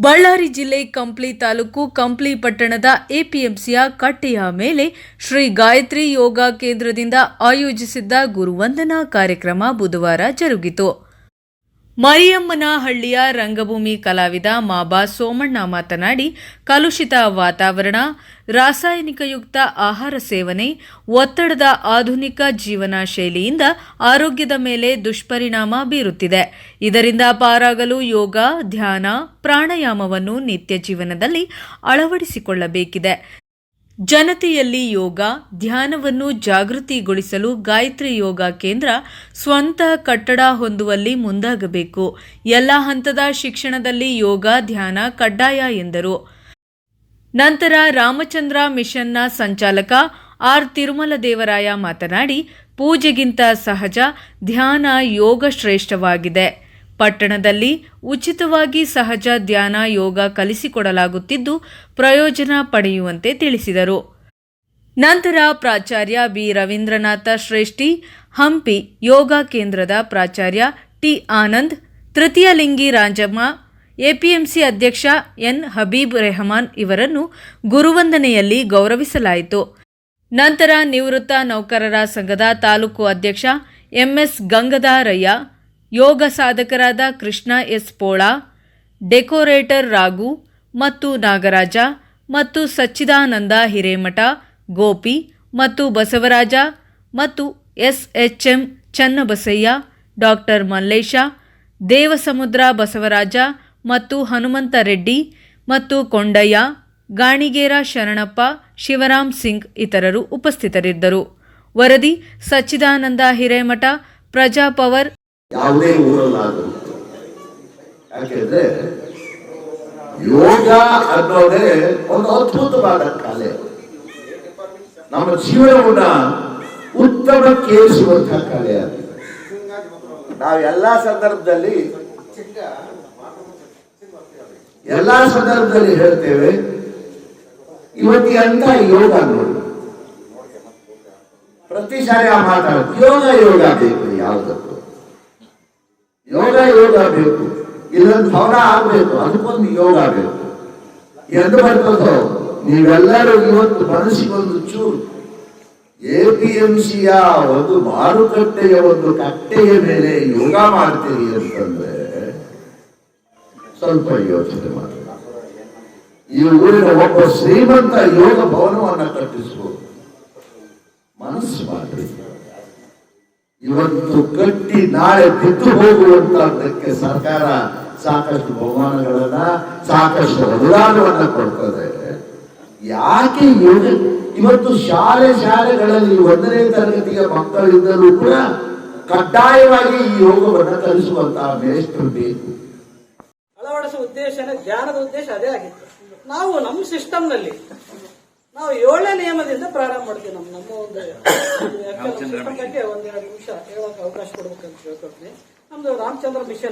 ಬಳ್ಳಾರಿ ಜಿಲ್ಲೆ ಕಂಪ್ಲಿ ತಾಲೂಕು ಕಂಪ್ಲಿ ಪಟ್ಟಣದ ಎಪಿಎಂಸಿಯ ಕಟ್ಟೆಯ ಮೇಲೆ ಶ್ರೀ ಗಾಯತ್ರಿ ಯೋಗ ಕೇಂದ್ರದಿಂದ ಆಯೋಜಿಸಿದ್ದ ಗುರುವಂದನಾ ಕಾರ್ಯಕ್ರಮ ಬುಧವಾರ ಜರುಗಿತು. ಮರಿಯಮ್ಮನಹಳ್ಳಿಯ ರಂಗಭೂಮಿ ಕಲಾವಿದ ಮಾಬಾ ಸೋಮಣ್ಣ ಮಾತನಾಡಿ, ಕಲುಷಿತ ವಾತಾವರಣ ರಾಸಾಯನಿಕಯುಕ್ತ ಆಹಾರ ಸೇವನೆ, ಒತ್ತಡದ ಆಧುನಿಕ ಜೀವನ ಶೈಲಿಯಿಂದ ಆರೋಗ್ಯದ ಮೇಲೆ ದುಷ್ಪರಿಣಾಮ ಬೀರುತ್ತಿದೆ. ಇದರಿಂದ ಪಾರಾಗಲು ಯೋಗ, ಧ್ಯಾನ, ಪ್ರಾಣಾಯಾಮವನ್ನು ನಿತ್ಯ ಜೀವನದಲ್ಲಿ ಅಳವಡಿಸಿಕೊಳ್ಳಬೇಕಿದೆ. ಜನತೆಯಲ್ಲಿ ಯೋಗ, ಧ್ಯಾನವನ್ನು ಜಾಗೃತಿಗೊಳಿಸಲು ಗಾಯತ್ರಿ ಯೋಗ ಕೇಂದ್ರ ಸ್ವಂತ ಕಟ್ಟಡ ಹೊಂದುವಲ್ಲಿ ಮುಂದಾಗಬೇಕು. ಎಲ್ಲ ಹಂತದ ಶಿಕ್ಷಣದಲ್ಲಿ ಯೋಗ, ಧ್ಯಾನ ಕಡ್ಡಾಯ ಎಂದರು. ನಂತರ ರಾಮಚಂದ್ರ ಮಿಷನ್ನ ಸಂಚಾಲಕ ಆರ್ ತಿರುಮಲ ದೇವರಾಯ ಮಾತನಾಡಿ, ಪೂಜೆಗಿಂತ ಸಹಜ ಧ್ಯಾನ ಯೋಗ ಶ್ರೇಷ್ಠವಾಗಿದೆ. ಪಟ್ಟಣದಲ್ಲಿ ಉಚಿತವಾಗಿ ಸಹಜ ಧ್ಯಾನ ಯೋಗ ಕಲಿಸಿಕೊಡಲಾಗುತ್ತಿದ್ದು ಪ್ರಯೋಜನ ಪಡೆಯುವಂತೆ ತಿಳಿಸಿದರು. ನಂತರ ಪ್ರಾಚಾರ್ಯ ಬಿ. ರವೀಂದ್ರನಾಥ ಶ್ರೇಷ್ಠಿ, ಹಂಪಿ ಯೋಗ ಕೇಂದ್ರದ ಪ್ರಾಚಾರ್ಯ ಟಿ. ಆನಂದ್, ತೃತೀಯ ಲಿಂಗಿ ರಾಜಮ್ಮ, ಎಪಿಎಂಸಿ ಅಧ್ಯಕ್ಷ ಎನ್. ಹಬೀಬ್ ರೆಹಮಾನ್ ಇವರನ್ನು ಗುರುವಂದನೆಯಲ್ಲಿ ಗೌರವಿಸಲಾಯಿತು. ನಂತರ ನಿವೃತ್ತ ನೌಕರರ ಸಂಘದ ತಾಲೂಕು ಅಧ್ಯಕ್ಷ ಎಂಎಸ್ ಗಂಗದಾರಯ್ಯ ಯೋಗ ಸಾಧಕರಾದ ಕೃಷ್ಣ ಎಸ್ ಪೋಳ, ಡೆಕೋರೇಟರ್ ರಾಘು ಮತ್ತು ನಾಗರಾಜ ಮತ್ತು ಸಚ್ಚಿದಾನಂದ ಹಿರೇಮಠ, ಗೋಪಿ ಮತ್ತು ಬಸವರಾಜ ಮತ್ತು S H M Channabasaiah, doctor Mallesha, Devasamudra Basavaraja ಮತ್ತು ಹನುಮಂತ ರೆಡ್ಡಿ ಮತ್ತು ಕೊಂಡಯ್ಯ, ಗಾಣಿಗೇರ ಶರಣಪ್ಪ, ಶಿವರಾಮ್ ಸಿಂಗ್ ಇತರರು ಉಪಸ್ಥಿತರಿದ್ದರು. ವರದಿ ಸಚ್ಚಿದಾನಂದ ಹಿರೇಮಠ, ಪ್ರಜಾಪವರ್ ಯಾವುದೇ ಊರಲ್ಲಾದರೂ. ಯಾಕೆಂದ್ರೆ ಯೋಗ ಅನ್ನೋದೇ ಒಂದು ಅದ್ಭುತವಾದ ಕಲೆ. ನಮ್ಮ ಜೀವನವನ್ನ ಉತ್ತಮಕ್ಕೇರಿಸುವಂತಹ ಕಲೆ ಅದು. ನಾವು ಎಲ್ಲಾ ಸಂದರ್ಭದಲ್ಲಿ ಎಲ್ಲಾ ಸಂದರ್ಭದಲ್ಲಿ ಹೇಳ್ತೇವೆ ಇವತ್ತಿಗೆ ಅಂತ ಯೋಗ ನೋಡಿ. ಪ್ರತಿ ಸಾರಿ ಆ ಮಾತಾಡ ಯೋಗ ಯೋಗ ಬೇಕು ಯಾವುದಕ್ಕೂ ಯೋಗ ಬೇಕು. ಇಲ್ಲೊಂದು ಭವನ ಆಗ್ಬೇಕು. ಅದಕ್ಕೊಂದು ಯೋಗ ಬೇಕು. ಎಂದು ಬರ್ತದೋ ನೀವೆಲ್ಲರೂ ಇವತ್ತು ಮನಸ್ಸಿಗೆ ಒಂದು ಚೂರು. ಎ ಪಿ ಎಂ ಸಿಯ ಒಂದು ಮಾರುಕಟ್ಟೆಯ ಒಂದು ಕಟ್ಟೆಯ ಮೇಲೆ ಯೋಗ ಮಾಡ್ತೀರಿ ಅಂತಂದ್ರೆ ಸ್ವಲ್ಪ ಯೋಚನೆ ಮಾಡಿ. ಈ ಊರಿನ ಒಬ್ಬ ಶ್ರೀಮಂತ ಯೋಗ ಭವನವನ್ನ ಕಟ್ಟಿಸಬಹುದು ಮನಸ್ಸು ಮಾಡ್ರಿ. ಇವತ್ತು ಕಟ್ಟಿ ನಾಳೆ ಬಿದ್ದು ಹೋಗುವಂತದ್ದಕ್ಕೆ ಸರ್ಕಾರ ಸಾಕಷ್ಟು ಬಹುಮಾನಗಳನ್ನ, ಸಾಕಷ್ಟು ಅನುದಾನವನ್ನ ಕೊಡ್ತದೆ. ಯಾಕೆ ಇವತ್ತು ಶಾಲೆ ಶಾಲೆಗಳಲ್ಲಿ ಒಂದನೇ ತರಗತಿಯ ಮಕ್ಕಳಿಂದಲೂ ಕೂಡ ಕಡ್ಡಾಯವಾಗಿ ಈ ಯೋಗವನ್ನು ಕಲಿಸುವಂತಹ ಮೇಷ್ಟ್ರು ಬೇಕು. ಅಳವಡಿಸುವ ಉದ್ದೇಶ ಧ್ಯಾನದ ಉದ್ದೇಶ ಅದೇ ಆಗಿತ್ತು. ನಾವು ನಮ್ಮ ಸಿಸ್ಟಮ್ನಲ್ಲಿ ನಾವು ಏಳನೇ ನಿಯಮದಿಂದ ಪ್ರಾರಂಭ ಮಾಡ್ತೀವಿ ನಮ್ಮ ನಮ್ಮ ಒಂದು ಒಂದೆರಡು ನಿಮಿಷ ಹೇಳೋಕೆ ಅವಕಾಶ ಕೊಡ್ಬೇಕಂತ ಹೇಳ್ಕೊಡ್ತೀನಿ ನಮ್ದು ರಾಮಚಂದ್ರ ಮಿಷನ್